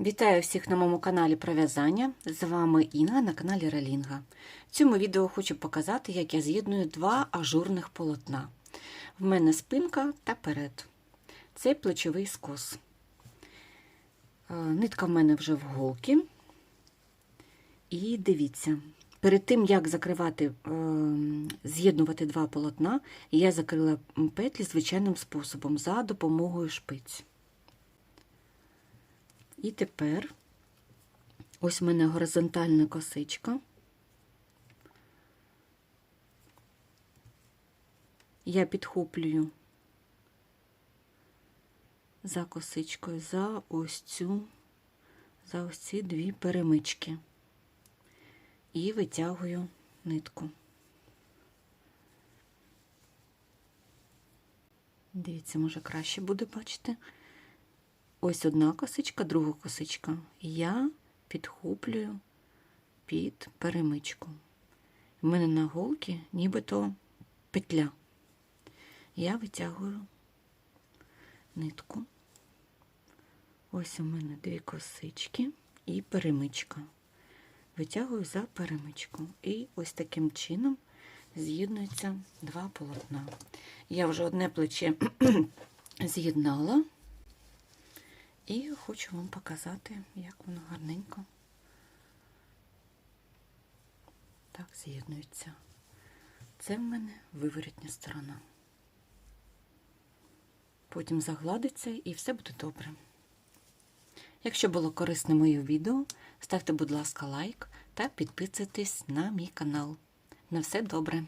Вітаю всіх на моєму каналі про в'язання. З вами Інга на каналі Релінга. В цьому відео хочу показати, як я з'єдную два ажурних полотна. В мене спинка та перед. Це плечовий скос. Е, Нитка в мене вже в голки. І дивіться, перед тим, як закривати, е, з'єднувати два полотна, я закрила петлі звичайним способом за допомогою шпиць. І тепер ось у мене горизонтальна косичка. Я підхоплюю за косичкою за ось цю, за ось ці дві перемички і витягую нитку. Дивіться, може краще буде бачити. Ось одна косичка, друга косичка. Я підхоплюю під перемичку. У мене на голці нібито петля. Я витягую нитку. Ось у мене дві косички і перемичка. Витягую за перемичку. І ось таким чином з'єднуються два полотна. Я вже одне плече з'єднала. І хочу вам показати, як воно гарненько так з'єднується. Це в мене виворітня сторона. Потім загладиться і все буде добре. Якщо було корисне моє відео, ставте, будь ласка, лайк та підписуйтесь на мій канал. На все добре!